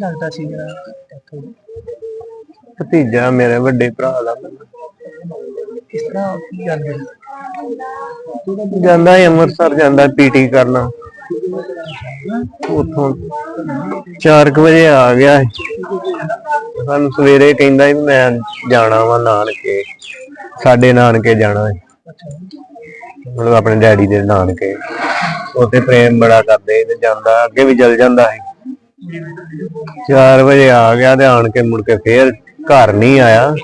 ਲੱਗਦਾ ਸੀ ਜਿਹੜਾ ਹੋਈ? ਭਤੀਜਾ ਮੇਰੇ ਵੱਡੇ ਭਰਾ ਦਾ ਕਿਸ ਤਰ੍ਹਾਂ ਕੀ ਗੱਲ ਹੋਈ ਜਾਂਦਾ ਸੀ ਅੰਮ੍ਰਿਤਸਰ ਜਾਂਦਾ ਪੀਟੀ ਕਰਨਾ। ਉਥੋਂ 4 ਵਜੇ ਆ ਗਿਆ ਸੀ। ਸਾਨੂੰ ਸਵੇਰੇ ਕਹਿੰਦਾ ਸੀ ਵੀ ਮੈਂ ਜਾਣਾ ਵਾ ਨਾਨਕੇ। ਸਾਡੇ ਨਾਨਕੇ ਜਾਣਾ ਹੈ ਮਤਲਬ ਆਪਣੇ ਡੈਡੀ ਦੇ ਨਾਨਕੇ। ਉੱਥੇ ਪ੍ਰੇਮ ਬੜਾ ਕਰਦੇ ਸੀ ਤੇ ਜਾਂਦਾ ਅੱਗੇ ਵੀ ਚਲ ਜਾਂਦਾ ਸੀ। 4 ਵਜੇ ਆ ਗਿਆ ਤੇ ਆਣ ਕੇ ਮੁੜ ਕੇ ਫੇਰ ਘਰ ਨਹੀਂ ਆਇਆ।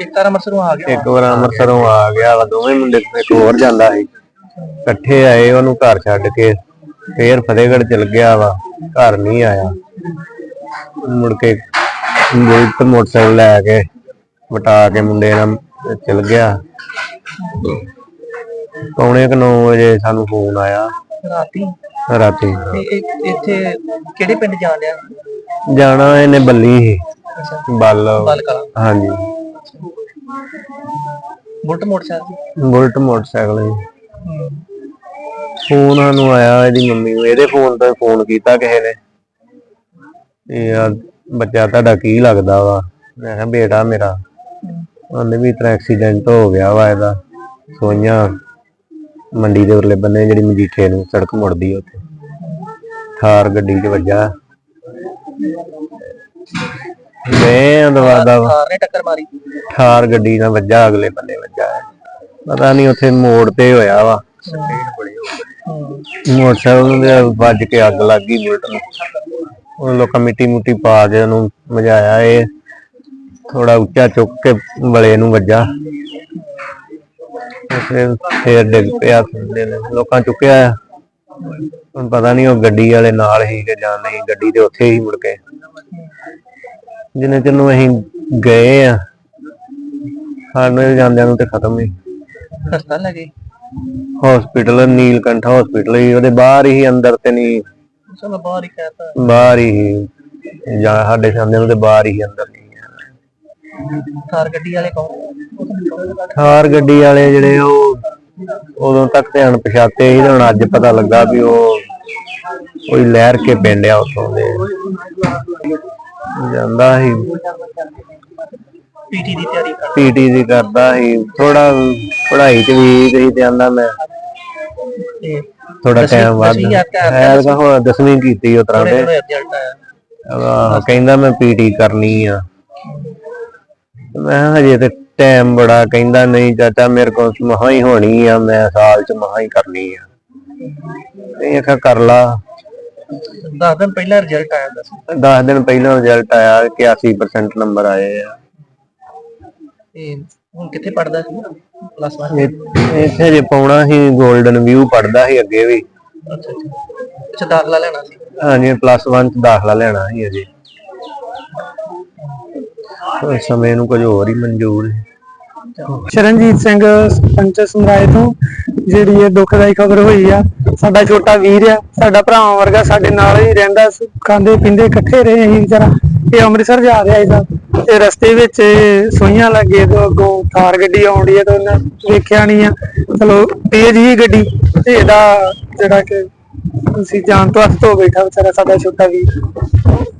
ਇੱਕ ਵਾਰ ਅੰਮ੍ਰਿਤਸਰੋਂ ਆ ਗਿਆ। ਇੱਕ ਵਾਰ ਅੰਮ੍ਰਿਤਸਰੋਂ ਆ ਗਿਆ ਵਾ ਦੋਵੇਂ ਮੁੰਡੇ ਤੇ ਇੱਕ ਹੋਰ ਜਾਂਦਾ ਸੀ। ਇਕੱਠੇ ਆਏ ਉਹਨੂੰ ਘਰ ਛੱਡ ਕੇ ਫੇਰ ਫਤਿਹਗੜ੍ਹ ਚਲ ਗਿਆ ਵਾ ਘਰ ਨਹੀਂ ਆਇਆ। ਮੁੜ ਕੇ ਬੁਲਟ ਮੋਟਰਸਾਈਕਲ ਲੈ ਕੇ ਵਟਾ ਕੇ ਮੁੰਡੇ ਨਾਲ ਚਲ ਗਿਆ। ਪੌਣੇ ਕੁ 9 ਵਜੇ ਸਾਨੂੰ ਫੋਨ ਆਇਆ। ਰਾਤੀ? ਰਾਤੀ। ਤੇ ਇੱਥੇ ਕਿਹੜੇ ਪਿੰਡ ਜਾਣ ਡਿਆ? ਜਾਣਾ ਇਹਨੇ ਬੱਲੀ ਅੱਛਾ। ਬੱਲ। ਬਾਲ ਕਲਾ। ਹਾਂਜੀ। ਬੁਲਟ ਮੋਟਰਸਾਈਕਲ ਬੁਲਟ ਮੋਟਰਸਾਈਕਲ ਹੂੰ। ਫੋਨ ਸਾਨੂੰ ਆਇਆ ਇਹਦੀ ਮੰਮੀ ਨੂੰ। ਇਹਦੇ ਫੋਨ ਤੋਂ ਫੋਨ ਕੀਤਾ ਕਿਸੇ ਨੇ। ਇਹ ਆ ਬੱਚਾ ਤੁਹਾਡਾ ਕੀ ਲੱਗਦਾ ਵਾ? ਮੈਂ ਕਿਹਾ ਬੇਟਾ ਮੇਰਾ। ਉਹਨੇ ਵੀ ਇਤਨਾ ਐਕਸੀਡੈਂਟ ਹੋ ਗਿਆ ਵਾ ਇਹਦਾ। ਸੋਈਆਂ। ਮੰਡੀ ਦੇ ਉਰਲੇ ਬੰਨੇ ਜਿਹੜੀ ਮਜੀਠੇ ਨੂੰ ਸੜਕ ਮੁੜਦੀ ਆ ਉੱਥੇ। ਥਾਰ ਗੱਡੀ 'ਚ ਵੱਜਾ। ਮੈਂ ਦਵਾਦਾ ਕਾਰ ਨੇ ਟੱਕਰ ਮਾਰੀ। ਥਾਰ ਗੱਡੀ ਨਾਲ ਵੱਜਾ ਅਗਲੇ ਬੰਨੇ ਵੱਜਾ। ਪਤਾ ਨਹੀਂ ਉੱਥੇ ਮੋੜ ਤੇ ਹੋਇਆ ਵਾ। ਮੋਟਰਸਾਈਕਲ ਦੇ ਵੱਜ ਕੇ ਅੱਗ ਲੱਗ ਗਈ ਬੁਲਟ ਨੂੰ। ਉਹ ਲੋਕਾਂ ਮਿੱਟੀ ਮੁੱਟੀ ਪਾ ਕੇ ਉਹਨੂੰ ਮਜਾਇਆ ਇਹ ਥੋੜਾ ਉੱਚਾ ਚੁੱਕ ਕੇ ਵਲੇ ਨੂੰ ਵੱਜਾ। ਤੇ ਫਿਰ ਡਿੱਗ ਪਿਆ ਥੱਲੇ ਨੂੰ। ਲੋਕਾਂ ਚੁੱਕਿਆ ਆ। ਹੁਣ ਪਤਾ ਨਹੀਂ ਉਹ ਗੱਡੀ ਵਾਲੇ ਨਾਲ ਹੀ ਕਿ ਜਾਂ ਨਹੀਂ ਗੱਡੀ ਤੇ ਉੱਥੇ ਹੀ ਮੁੜ ਕੇ। ਜਿੰਨੇ ਚਿਰ ਨੂੰ ਅਸੀਂ ਗਏ ਆ ਸਾਨੂੰ ਜਾਂਦਿਆਂ ਨੂੰ ਤੇ ਖਤਮ ਹੀ। ਹਸਪਤਾਲ ਲੱਗੇ? ਹਸਪੀਟਲ ਨੀਲਕੰਠ ਹਸਪੀਟਲ ਹੀ। ਉਹਦੇ ਬਾਹਰ ਹੀ ਅੰਦਰ ਤੇ ਨਹੀਂ ਚਲੋ ਬਾਹਰ ਹੀ ਕਹਤਾ। ਬਾਹਰ ਹੀ। ਜਾਂ ਸਾਡੇ ਸਾਹਮਣੇ ਉਹਦੇ ਬਾਹਰ ਹੀ ਅੰਦਰ ਨਹੀਂ ਕਾਰ ਗੱਡੀ ਵਾਲੇ ਕੌਣ? ਥਾਰ ਗੱਡੀ ਵਾਲੇ ਜਿਹੜੇ ਉਹ ਉਦੋਂ ਤੱਕ ਤੇ ਅਣਪਛਾਤੇ ਸੀ ਤੇ ਹੁਣ ਅੱਜ ਪਤਾ ਲੱਗਾ ਵੀ ਉਹ ਕੋਈ ਲਹਿਰ ਕੇ ਪਿੰਡ ਆ ਉੱਥੋਂ ਦੇ। ਜਾਂਦਾ ਸੀ। ਪੀਟੀ ਦੀ ਤਿਆਰੀ ਪੀਟੀ ਦੀ ਕਰਦਾ ਸੀ। ਥੋੜਾ ਪੜ੍ਹਾਈ ਚ ਵੀ ਗਈ ਤੇ ਆਂਦਾ ਮੈਂ ਥੋੜਾ ਟਾਈਮ ਵੱਧ ਐਰ ਤਾਂ ਹੁਣ ਦਸਵੀਂ ਕੀਤੀ ਉਹ ਤਰ੍ਹਾਂ ਦੇ ਕਹਿੰਦਾ ਮੈਂ ਪੀਟੀ ਕਰਨੀ ਆ। ਮੈਂ ਹਜੇ ਤੇ ਟਾਈਮ ਬੜਾ ਕਹਿੰਦਾ ਨਹੀਂ ਚਾਚਾ ਮੇਰੇ ਕੋਲ ਮਹਾ ਹੀ ਹੋਣੀ ਆ ਮੈਂ ਸਾਲ ਚ ਮਹਾ ਹੀ ਕਰਨੀ ਆ। ਇਹ ਆਖਿਆ ਕਰ ਲਾ। 10 ਦਿਨ ਪਹਿਲਾਂ ਰਿਜ਼ਲਟ ਆਇਆ ਦੱਸ। 10 ਦਿਨ ਪਹਿਲਾਂ ਰਿਜ਼ਲਟ ਆਇਆ ਕਿ 80% ਨੰਬਰ ਆਏ ਆ। ਤੇ ਹੁਣ ਕਿੱਥੇ ਪੜਦਾ ਸੀ? ਪਲੱਸ 1 ਇਹ- ਇੱਥੇ ਜੇ ਪਾਉਣਾ ਸੀ 골ਡਨ ਵਿਊ ਪੜਦਾ ਸੀ ਅੱਗੇ ਵੀ। ਅੱਛਾ ਅੱਛਾ। ਅੱਛਾ ਦਾਖਲਾ ਲੈਣਾ ਸੀ। ਹਾਂਜੀ ਪਲੱਸ 1 ਚ ਦਾਖਲਾ ਲੈਣਾ ਸੀ ਅਜੇ। ਉਸ ਸਮੇਂ ਨੂੰ ਕੁਝ ਹੋਰ ਹੀ ਮਨਜ਼ੂਰ ਸੀ ਸ਼ਰਨਜੀਤ ਸਿੰਘ ਸਰਪੰਚ ਸਮਰਾਏ ਤੋਂ ਜਿਹੜੀ ਇਹ ਦੁਖਦਾਈ ਖਬਰ ਹੋਈ ਆ ਸਾਡਾ ਛੋਟਾ ਵੀਰ ਆ ਸਾਡਾ ਭਰਾਵਾਂ ਵਰਗਾ ਸਾਡੇ ਨਾਲ ਹੀ ਰਹਿੰਦਾ ਸੀ, ਖਾਂਦੇ ਪੀਂਦੇ ਇਕੱਠੇ ਰਹੇ ਅਸੀਂ ਵਿਚਾਰਾ ਇਹ ਅੰਮ੍ਰਿਤਸਰ ਜਾ ਰਿਹਾ ਇਹਦਾ। ਤੇ ਰਸਤੇ ਵਿੱਚ ਇਹ ਸੋਈਆਂ ਲੱਗੇ ਤੋਂ ਅੱਗੋਂ ਥਾਰ ਗੱਡੀ ਆਉਂਦੀ ਹੈ ਤਾਂ ਉਹਨੇ ਵੇਖਿਆ ਨਹੀਂ ਆ। ਚਲੋ ਤੇਜ਼ ਹੀ ਗੱਡੀ। ਤੇ ਇਹਦਾ ਜਿਹੜਾ ਕਿ ਤੁਸੀਂ ਜਾਣ ਤੋਂ ਹੱਥ ਧੋ ਬੈਠਾ ਵਿਚਾਰਾ ਸਾਡਾ ਛੋਟਾ ਵੀਰ।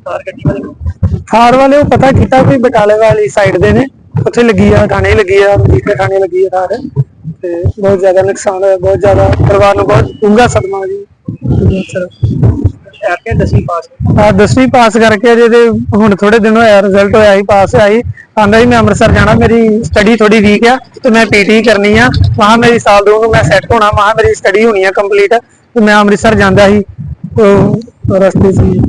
ਕਾਰ ਗੱਡੀ ਵਾਲੇ ਥਾਰ ਵਾਲੇ ਉਹ ਪਤਾ ਕੀਤਾ ਕੋਈ ਬਟਾਲੇ ਵਾਲੀ ਸਾਈਡ ਦੇ ਨੇ। ਉੱਥੇ ਲੱਗੀ ਆ ਥਾਣੇ ਲੱਗੀ ਆ ਮਜੀਠੇ ਥਾਣੇ ਲੱਗੀ ਆ ਥਾਰ ਤੇ ਬਹੁਤ ਜ਼ਿਆਦਾ ਨੁਕਸਾਨ ਹੋਇਆ ਬਹੁਤ ਜ਼ਿਆਦਾ ਪਰਿਵਾਰ ਨੂੰ ਬਹੁਤ ਡੂੰਘਾ ਸਦਮਾ ਜੀ। ਆ ਕੇ 10ਵੀਂ ਪਾਸ ਆ 10ਵੀਂ ਪਾਸ ਕਰਕੇ ਜਿਹਦੇ ਹੁਣ ਥੋੜੇ ਦਿਨ ਹੋਇਆ ਰਿਜ਼ਲਟ ਹੋਇਆ ਹੀ ਪਾਸ ਆਈ ਆਂਦਾ ਹੀ ਮੈਂ ਅੰਮ੍ਰਿਤਸਰ ਜਾਣਾ ਮੇਰੀ ਸਟੱਡੀ ਥੋੜੀ ਵੀਕ ਆ ਤੇ ਮੈਂ ਪੀਟੀ ਕਰਨੀ ਆ। ਵਹਾਂ ਮੇਰੀ ਸਾਲ ਦੋ ਨੂੰ ਮੈਂ ਸੈੱਟ ਹੋਣਾ ਵਹਾਂ ਮੇਰੀ ਸਟੱਡੀ ਹੋਣੀ ਆ ਕੰਪਲੀਟ ਤੇ ਮੈਂ ਅੰਮ੍ਰਿਤਸਰ ਜਾਂਦਾ ਸੀ ਰਸਤੇ ਸੀ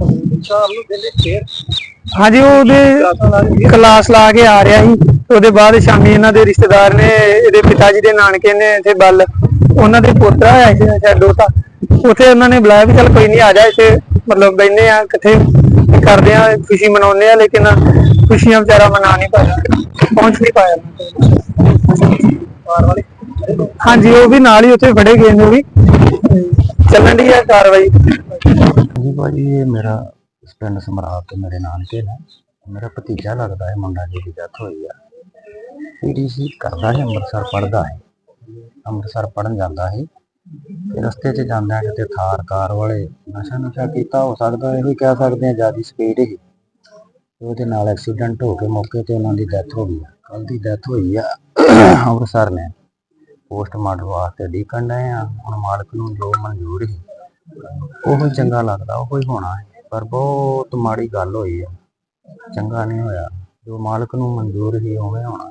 ਸ਼ਾਮ ਨੂੰ ਵੇਲੇ ਫੇਰ। ਹਾਂਜੀ ਉਹ ਉਹਦੇ ਕਲਾਸ ਲਾ ਕੇ। ਆ ਰਿਹਾ ਸੀ। ਉਹਦੇ ਬਾਅਦ ਸ਼ਾਮੀ ਇਹਨਾਂ ਦੇ ਰਿਸ਼ਤੇਦਾਰ ਨੇ ਇਹਦੇ ਪਿਤਾ ਜੀ ਦੇ ਨਾਨਕੇ ਨੇ ਇੱਥੇ ਬੱਲ ਉਹਨਾਂ ਦੇ ਪੋਤਰਾ ਆਇਆ ਸੀ ਸ਼ਾਇਦ ਦੋਤਾ ਉੱਥੇ ਉਹਨਾਂ ਨੇ ਬੁਲਾਇਆ ਵੀ ਚੱਲ ਕੋਈ ਨਹੀਂ ਆ ਜਾ ਇੱਥੇ। ਮਤਲਬ ਬੈਠਨੇ ਆ ਇਕੱਠੇ ਕਰਦੇ ਆ ਖੁਸ਼ੀ ਮਨਾਉਂਦੇ ਆ ਲੇਕਿਨ ਖੁਸ਼ੀਆਂ ਵਿਚਾਰਾ ਮਨਾ ਨਹੀਂ ਪਾਇਆ। ਪਹੁੰਚ ਨਹੀਂ ਪਾਇਆ। ਹਾਂਜੀ ਉਹ ਵੀ ਨਾਲ ਹੀ ਉੱਥੇ ਫੜੇ ਗਏ ਨੇ ਵੀ। ਚੱਲਣ ਦੀ ਆ ਕਾਰਵਾਈ। ਜੀ ਭਾਜੀ, ਇਹ ਮੇਰਾ ਪਿੰਡ ਸਮਰਾਟ ਤੋਂ ਮੇਰੇ ਨਾਨਕੇ ਨੇ। ਮੇਰਾ ਭਤੀਜਾ ਲੱਗਦਾ ਹੈ, ਮੁੰਡਾ ਜਿਹਦੀ ਡੈਥ ਹੋਈ ਆ। ਪੀਡੀਸੀ ਕਰਦਾ ਹੈ ਅੰਮ੍ਰਿਤਸਰ ਪੜਦਾ ਹੈ ਅੰਮ੍ਰਿਤਸਰ ਪੜਨ ਜਾਂਦਾ ਹੈ ਤੇ ਰਸਤੇ 'ਚ ਜਾਂਦਾ ਕਿਤੇ ਥਾਰ ਕਾਰ ਵਾਲੇ ਨਸ਼ਾ ਨਸ਼ਾ ਕੀਤਾ, ਹੋ ਸਕਦਾ ਇਹੋ ਹੀ ਕਹਿ ਸਕਦੇ ਆ, ਜ਼ਿਆਦਾ ਸਪੀਡ ਹੀ। ਉਹਦੇ ਨਾਲ ਐਕਸੀਡੈਂਟ ਹੋ ਕੇ ਮੌਕੇ ਤੇ ਉਹਨਾਂ ਦੀ ਡੈਥ ਹੋ ਗਈ ਕੱਲ ਦੀ ਡੈਥ ਹੋਈ ਆ ਅੰਮ੍ਰਿਤਸਰ ਨੇ। ਪੋਸਟਮਾਰਟਮ ਵਾਸਤੇ ਡੀਕਣ ਡਏ ਆ। ਹੁਣ ਮਾਲਕ ਨੂੰ ਜੋ ਮਨਜ਼ੂਰ ਹੀ ਉਹ ਚੰਗਾ ਲੱਗਦਾ, ਉਹ ਹੀ ਹੋਣਾ ਹੈ। ਪਰ ਬਹੁਤ ਮਾੜੀ ਗੱਲ ਹੋਈ ਆ ਚੰਗਾ ਨਹੀਂ ਹੋਇਆ। ਜੋ ਮਾਲਕ ਨੂੰ ਮਨਜ਼ੂਰ ਹੀ ਉਵੇਂ ਹੋਣਾ